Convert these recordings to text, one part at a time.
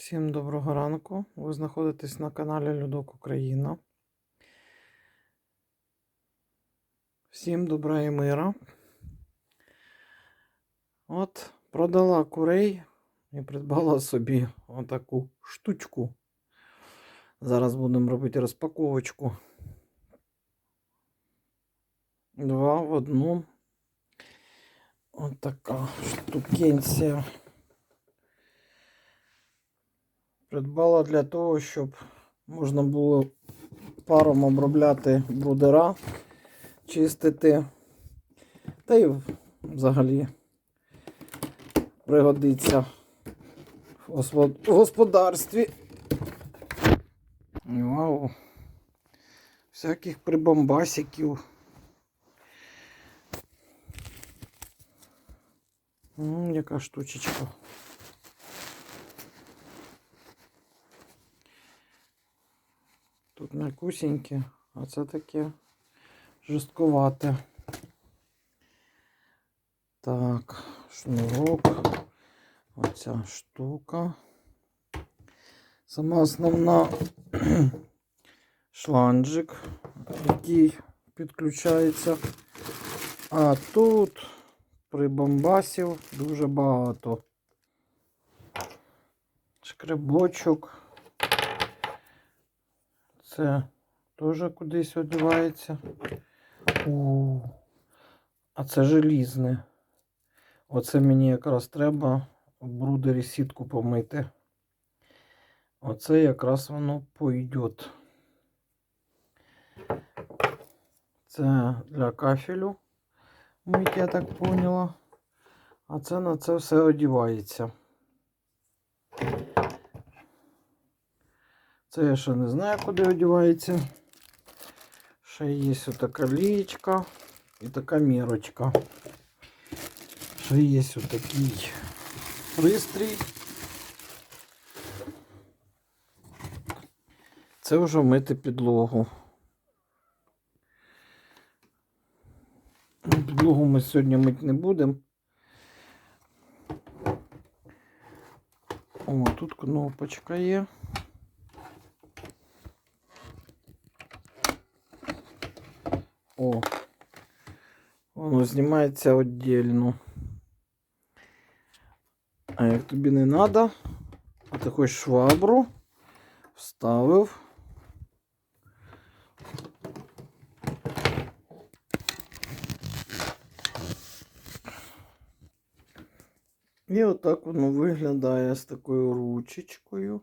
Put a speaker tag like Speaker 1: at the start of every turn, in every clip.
Speaker 1: Всім доброго ранку. Ви знаходитесь на каналі Людок Україна. Всім добра і мира. От, продала курей і придбала собі отаку штучку. Зараз будемо робити розпаковочку. Два в одну. От така штукенція. Придбала для того, щоб можна було паром обробляти брудера, чистити. Та й взагалі пригодиться в господарстві. Вау! Всяких прибамбасиків. Яка штучечка. Тут м'якусіньке, а це таке жорсткувате. Так, шнурок. Оця штука. Сама основна шланжик, який підключається. А тут прибамбасів дуже багато. Шкребочок. Це теж кудись одягається. У, а це желізне. Оце мені якраз треба в брудері сітку помити. Оце якраз воно пойдет. Це для кафелю мить, я так поняла. А це на це все одівається. Це я ще не знаю, куди одівається. Ще є така лієчка і така мірочка. Ще є такий пристрій. Це вже мити підлогу. Ну, Підлогу ми сьогодні мити не будемо. О, тут кнопочка є. О, воно знімається віддільно. А як тобі не треба, ти хочеш швабру, вставив. І отак воно виглядає з такою ручечкою.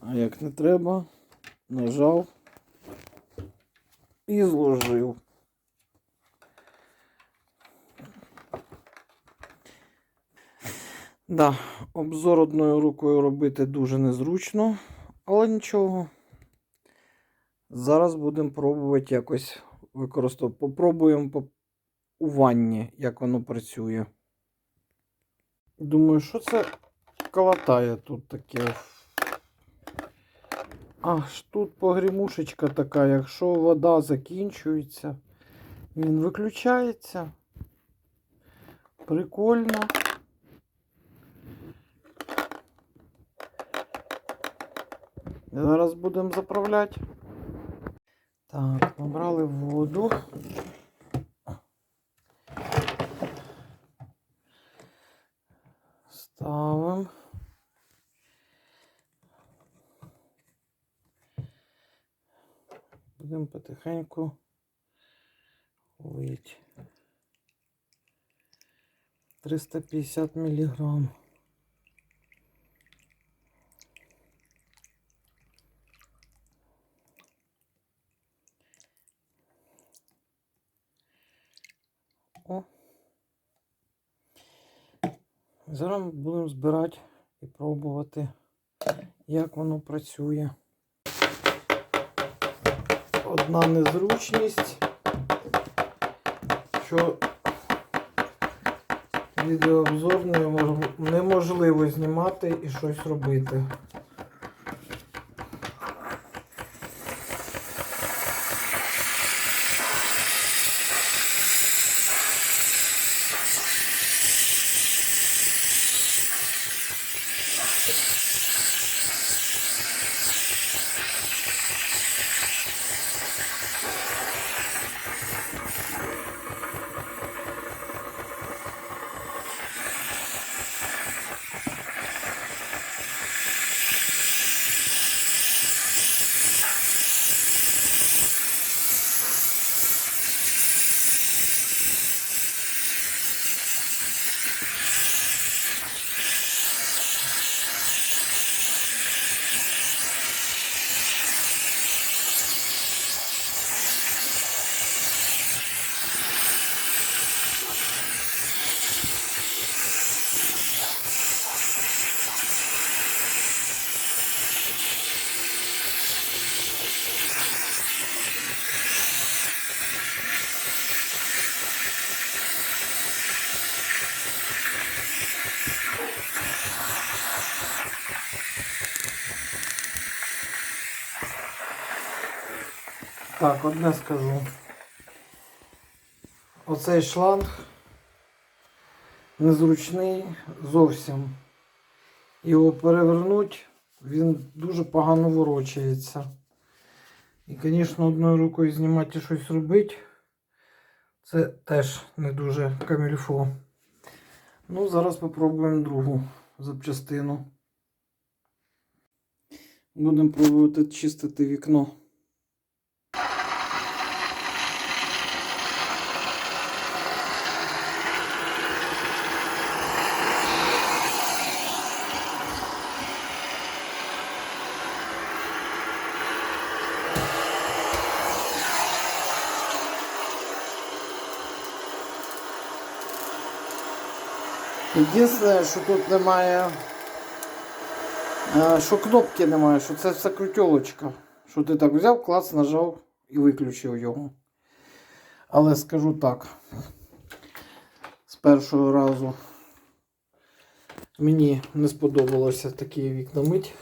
Speaker 1: А як не треба, нажав і зложив. Да, обзор одною рукою робити дуже незручно, але нічого. Зараз будемо пробувати якось використовувати. Попробуємо по- у ванні, як воно працює. Думаю, що це калатає тут таке. Аж тут погрімушечка така, якщо вода закінчується, він виключається. Прикольно. Зараз будемо заправляти. Так, набрали воду. Ставимо. Будемо потихеньку лить. 350 миллиграмм. О. Зараз будемо збирати і пробувати, як воно працює. Одна незручність, що відеообзор неможливо знімати і щось робити. Так, одне скажу. Оцей шланг незручний зовсім. Його перевернуть, він дуже погано ворочається. І, звісно, одною рукою знімати і щось робити. Це теж не дуже камільфо. Ну, зараз спробуємо другу запчастину. Будемо пробувати чистити вікно. Єдине, що тут немає, е, що кнопки немає, що це все крутьолочка. Що ти так взяв, клац, нажав і виключив його. Але скажу так, з першого разу мені не сподобалося такі вікна мить.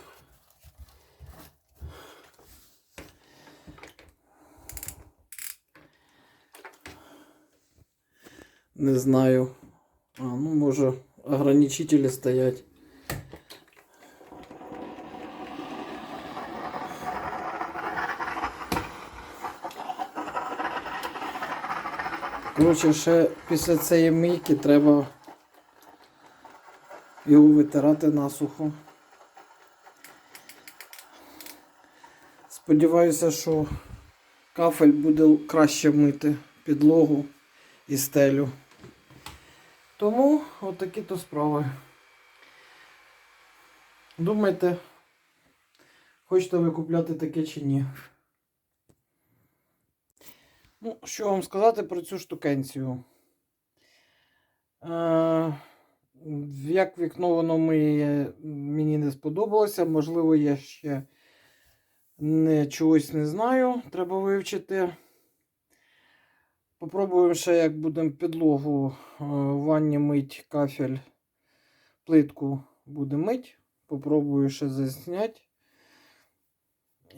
Speaker 1: Не знаю. А, ну, може, ограничители стоять. Коротше, ще після цієї мийки треба його витирати насухо. Сподіваюся, що кафель буде краще мити підлогу і стелю. Тому отакі то справи. Думайте, хочете ви купляти таке чи ні. Ну, що вам сказати про цю штукенцію? Е, як вікно воно миє, мені не сподобалося. Можливо, я ще не, чогось не знаю, треба вивчити. Попробуємо ще, як будемо підлогу е, в ванні мить кафель, плитку буде мить. Попробую ще засняти.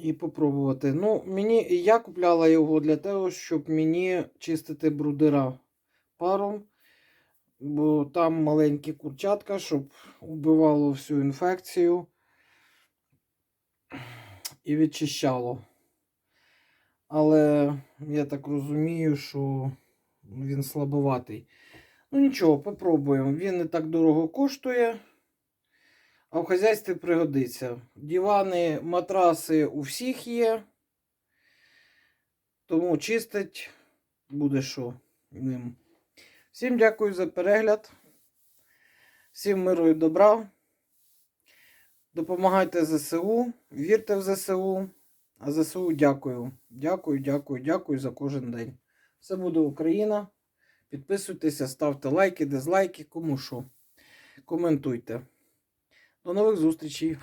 Speaker 1: І попробувати. Ну, мені, я купляла його для того, щоб мені чистити брудера паром. Бо там маленькі курчатка, щоб вбивало всю інфекцію і відчищало. Але я так розумію, що він слабоватий. Ну нічого, попробуємо. Він не так дорого коштує, а в хазяйстві пригодиться. Дивани, матраси у всіх є. Тому чистить буде що ним. Всім дякую за перегляд. Всім миру і добра. Допомагайте ЗСУ, вірте в ЗСУ. А ЗСУ дякую. Дякую, дякую, дякую за кожен день. Все буде Україна. Підписуйтеся, ставте лайки, дизлайки, кому що. Коментуйте. До нових зустрічей.